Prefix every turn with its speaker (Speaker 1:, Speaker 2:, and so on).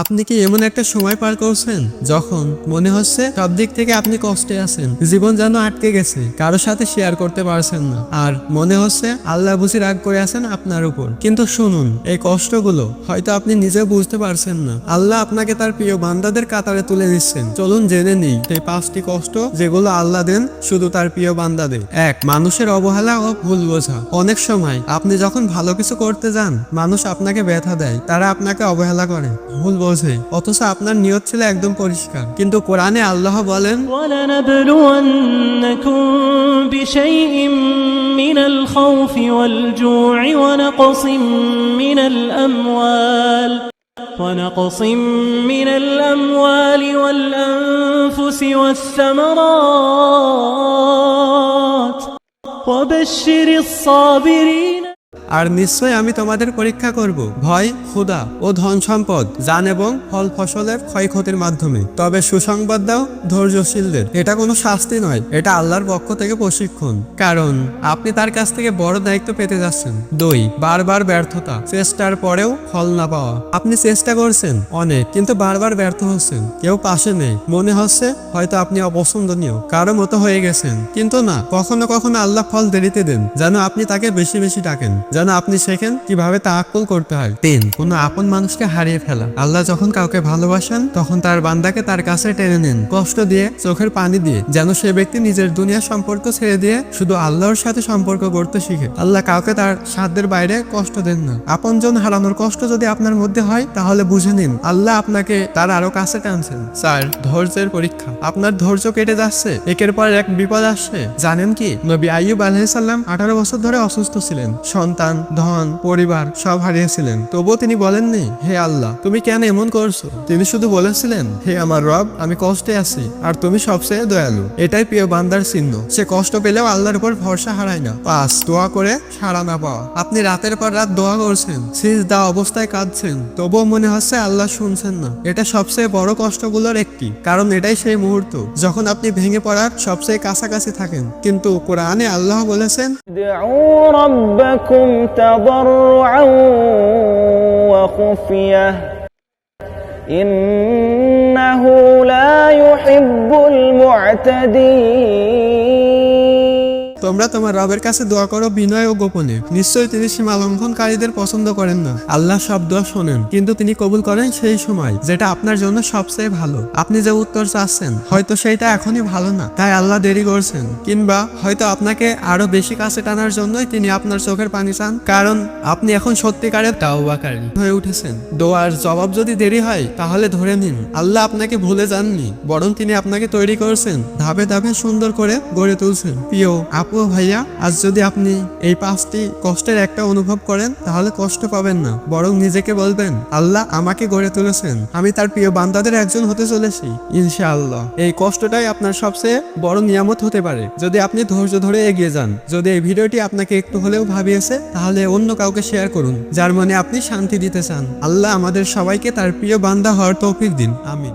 Speaker 1: আপনি কি এমন একটা সময় পার করছেন যখন মনে হচ্ছে সব দিক থেকে আপনি কষ্টে আছেন? জীবন যেন আটকে গেছে, কারও সাথে শেয়ার করতে পারছেন না। আর মনে হচ্ছে আল্লাহ বুঝি রাগ করে আছেন আপনার উপর। কিন্তু শুনুন, এই কষ্টগুলো হয়তো আপনি নিজেও বুঝতে পারছেন না। আল্লাহ আপনাকে তার প্রিয় বান্দাদের কাতারে তুলে দিচ্ছেন। চলুন জেনে নিই, সেই পাঁচটি কষ্ট যেগুলো আল্লাহ দেন শুধু তার প্রিয় বান্দাদের। এক, মানুষের অবহেলা ও ভুল বোঝা। অনেক সময় আপনি যখন ভালো কিছু করতে যান, মানুষ আপনাকে ব্যথা দেয়, তারা আপনাকে অবহেলা করে। ভুল বোঝে অথচ আপনার নিয়ত ছিল একদম পরিষ্কার কিন্তু কোরআনে আল্লাহ বলেন
Speaker 2: ولنبلونكم بشيء من الخوف والجوع ونقص من الأموال ونقص من الأموال والأنفس والثمرات وبشر الصابرين
Speaker 1: আর নিশ্চয় আমি তোমাদের পরীক্ষা করব। ভয়, ক্ষুধা ও ধন সম্পদ, যান এবং ফল ফসলের ক্ষয়ক্ষতির মাধ্যমে। তবে সুসংবাদ দাও, ধৈর্যশীলদের। এটা কোনো শাস্তি নয়, এটা আল্লাহর পক্ষ থেকে প্রশিক্ষণ। কারণ, আপনি তার কাছ থেকে বড় দায়িত্ব পেতে যাচ্ছেন। দুই, বারবার ব্যর্থতা, চেষ্টার পরেও ফল না পাওয়া। আপনি চেষ্টা করছেন, অনেক, কিন্তু বারবার ব্যর্থ হচ্ছেন। কেউ পাশে নেই। মনে হচ্ছে, হয়তো আপনি অপছন্দনীয়। কারও মতো হয়ে গেছেন। কিন্তু না, কখনো কখনো আল্লাহ ফল দেরিতে দেন, যেন আপনি তাকে বেশি বেশি ডাকেন। যেন আপনি শেখেন কীভাবে তাক্কুল করতে হয়। তিন, কোনো আপন মানুষকে হারিয়ে ফেলা। আল্লাহ যখন কাউকে ভালোবাসেন, তখন তার বান্দাকে তার কাছে টেনে নেন। কষ্ট দিয়ে, চোখের পানি দিয়ে, যেন সে ব্যক্তি নিজের দুনিয়ার সম্পর্ক ছেড়ে দিয়ে শুধু আল্লাহর সাথে সম্পর্ক করতে শিখে। আল্লাহ কাউকে তার সাধ্যের বাইরে কষ্ট দেন না। আপনজন হারানোর কষ্ট যদি আপনার মধ্যে হয়, তাহলে বুঝে নিন, আল্লাহ আপনাকে তার আরও কাছে টানছেন। স্যার ধৈর্যের পরীক্ষা। আপনার ধৈর্য কেটে যাচ্ছে, একের পর এক বিপদ আসছে। জানেন কি, নবী আইয়ুব আলহিসাল্লাম আঠারো বছর ধরে অসুস্থ ছিলেন। সন্তান, ধন, পরিবার সব হারিয়েছিলেন। তবুও তিনি বলেননি, হে আল্লাহ, তুমি কেন এমন করছ? তিনি শুধু বলেছিলেন, হে আমার রব, আমি কষ্টে আছি, আর তুমি সবচেয়ে দয়ালু। এটাই প্রিয় বান্দার চিহ্ন। সে কষ্ট পেলেও আল্লাহর উপর ভরসা হারায় না। পাঁচ, দোয়া করে সাড়া না পাওয়া। আপনি রাতের পর রাত দোয়া করছেন সিজ দা অবস্থায় কাঁদছেন, তবুও মনে হচ্ছে আল্লাহ শুনছেন না। এটা সবচেয়ে বড় কষ্টগুলোর একটি, কারণ এটাই সেই মুহূর্ত, যখন আপনি ভেঙে পড়ার সবচেয়ে কাছাকাছি থাকেন। কিন্তু কোরআনে আল্লাহ বলেছেন
Speaker 2: ربكم تضرعا وخفية. إنه لا يحب المعتدين.
Speaker 1: তোমরা তোমার রবের কাছে দোয়া করো বিনয় ও গোপনে। নিশ্চয়ই তিনি সীমা লঙ্ঘনকারীদের পছন্দ করেন না। আল্লাহ সব দোয়া শোনেন, কিন্তু তিনি কবুল করেন সেই সময়, যেটা আপনার জন্য সবচেয়ে ভালো। আপনি যে উত্তর চাচ্ছেন, হয়তো সেইটা এখনই ভালো না, তাই আল্লাহ দেরি করছেন। কিংবা হয়তো আপনাকে আরও বেশি কাছে টানার জন্যই তিনি আপনার চোখের পানি চান, কারণ আপনি এখন সত্যিকারের তাওবাকারী হয়ে উঠেছেন। দোয়ার জবাব যদি দেরি হয়, তাহলে ধরে নিন, আল্লাহ আপনাকে ভুলে যাননি, বরং তিনি আপনাকে তৈরি করছেন, ধাপে ধাপে সুন্দর করে গড়ে তুলছেন। প্রিয় আপু ও ভাইয়া, আজ যদি আপনি এই পাঁচটি কষ্টের একটা অনুভব করেন, তাহলে কষ্ট পাবেন না। বরং নিজেকে বলবেন, আল্লাহ আমাকে গড়ে তুলেছেন। আমি তার প্রিয় বান্দাদের একজন হতে চলেছি, ইনশাআল্লাহ। এই কষ্টটাই আপনার সবচেয়ে বড় নিয়ামত হতে পারে। যদি আপনি ধৈর্য ধরে এগিয়ে যান, যদি এই ভিডিওটি আপনাকে একটু হলেও ভাবিয়েছে, তাহলে অন্য কাউকে শেয়ার করুন, যার মনে আপনি শান্তি দিতে চান। আল্লাহ আমাদের সবাইকে তার প্রিয় বান্দা হওয়ার তৌফিক দিন। আমিন।